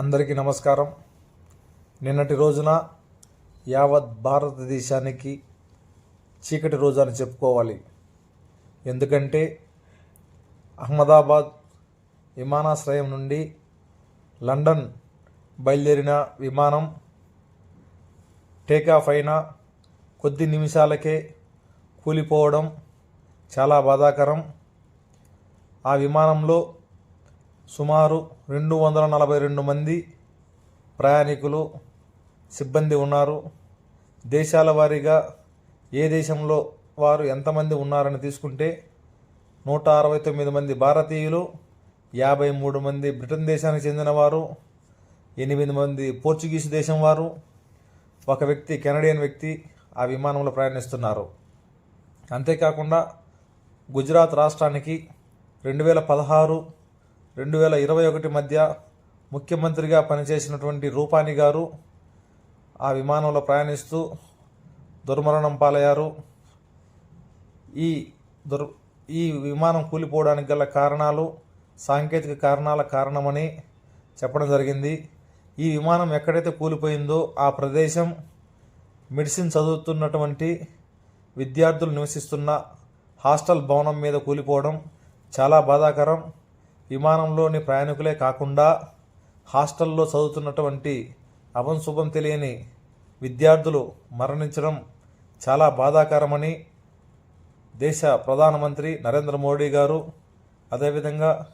అందరికీ నమస్కారం. నిన్నటి రోజున యావత్ భారతదేశానికి చీకటి రోజు అని చెప్పుకోవాలి. ఎందుకంటే అహ్మదాబాద్ విమానాశ్రయం నుండి లండన్ బయలుదేరిన విమానం టేకాఫ్ అయిన కొద్ది నిమిషాలకే కూలిపోవడం చాలా బాధాకరం. ఆ విమానంలో సుమారు రెండు వందల నలభై రెండు మంది ప్రయాణికులు సిబ్బంది ఉన్నారు. దేశాల వారీగా ఏ దేశంలో వారు ఎంతమంది ఉన్నారని తీసుకుంటే నూట అరవై తొమ్మిది మంది భారతీయులు యాభై మూడు మంది బ్రిటన్ దేశానికి చెందినవారు ఎనిమిది మంది పోర్చుగీస్ దేశం వారు ఒక వ్యక్తి కెనడియన్ వ్యక్తి ఆ విమానంలో ప్రయాణిస్తున్నారు. అంతేకాకుండా గుజరాత్ రాష్ట్రానికి రెండు వేల పదహారు రెండు వేల ఇరవై ఒకటి మధ్య ముఖ్యమంత్రిగా పనిచేసినటువంటి రూపాని గారు ఆ విమానంలో ప్రయాణిస్తూ దుర్మరణం పాలయ్యారు. ఈ దుర్ ఈ విమానం కూలిపోవడానికి గల కారణాలు సాంకేతిక కారణాల కారణమని చెప్పడం జరిగింది. ఈ విమానం ఎక్కడైతే కూలిపోయిందో ఆ ప్రదేశం మెడిసిన్ చదువుతున్నటువంటి విద్యార్థులు నివసిస్తున్న హాస్టల్ భవనం మీద కూలిపోవడం చాలా బాధాకరం. విమానంలోని ప్రయాణికులే కాకుండా హాస్టల్లో చదువుతున్నటువంటి అవంశుభం తెలియని విద్యార్థులు మరణించడం చాలా బాధాకరమని దేశ ప్రధానమంత్రి నరేంద్ర మోడీ గారు అదేవిధంగా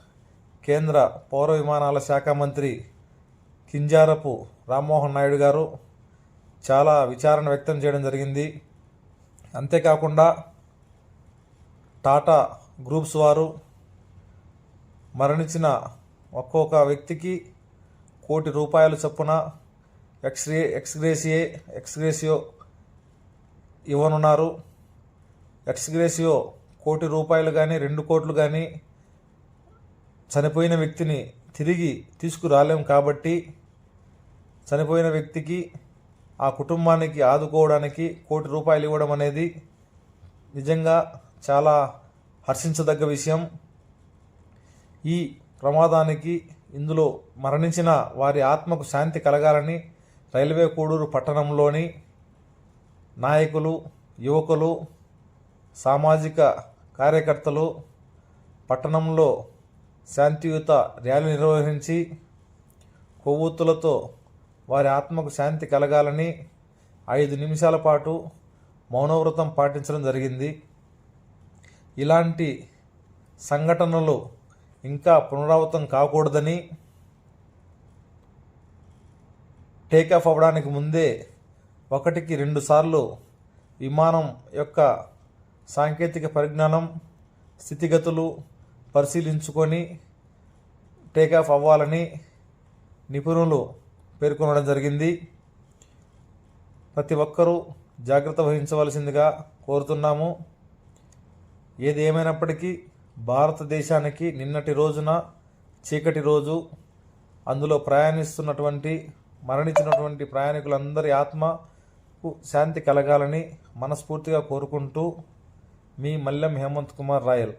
కేంద్ర పౌర విమానాల శాఖ మంత్రి కింజారపు రామ్మోహన్ నాయుడు గారు చాలా విచారణ వ్యక్తం చేయడం జరిగింది. అంతేకాకుండా టాటా గ్రూప్స్ వారు మరణించిన ఒక్కొక్క వ్యక్తికి కోటి రూపాయలు చొప్పున ఎక్స్రే ఎక్స్గ్రేసియే ఎక్స్గ్రేసియో ఇవ్వనున్నారు. ఎక్స్గ్రేసియో కోటి రూపాయలు కానీ రెండు కోట్లు కానీ చనిపోయిన వ్యక్తిని తిరిగి తీసుకురాలేం కాబట్టి చనిపోయిన వ్యక్తికి ఆ కుటుంబానికి ఆదుకోవడానికి కోటి రూపాయలు ఇవ్వడం అనేది నిజంగా చాలా హర్షించదగ్గ విషయం. ఈ ప్రమాదానికి ఇందులో మరణించిన వారి ఆత్మకు శాంతి కలగాలని రైల్వే కోడూరు పట్టణంలోని నాయకులు యువకులు సామాజిక కార్యకర్తలు పట్టణంలో శాంతియుత ర్యాలీ నిర్వహించి కొవ్వొత్తులతో వారి ఆత్మకు శాంతి కలగాలని ఐదు నిమిషాల పాటు మౌనవ్రతం పాటించడం జరిగింది. ఇలాంటి సంఘటనలు ఇంకా పునరావృతం కాకూడదని టేకాఫ్ అవ్వడానికి ముందే ఒకటికి రెండు సార్లు విమానం యొక్క సాంకేతిక పరిజ్ఞానం స్థితిగతులు పరిశీలించుకొని టేకాఫ్ అవ్వాలని నిపుణులు పేర్కొనడం జరిగింది. ప్రతి ఒక్కరూ జాగ్రత్త వహించవలసిందిగా కోరుతున్నాము. ఏది ఏమైనప్పటికీ భారతదేశానికి నిన్నటి రోజున చీకటి రోజు. అందులో ప్రయాణిస్తున్నటువంటి మరణించినటువంటి ప్రయాణికులందరి ఆత్మకు శాంతి కలగాలని మనస్ఫూర్తిగా కోరుకుంటూ మీ మల్లెం హేమంత్ కుమార్ రాయల్.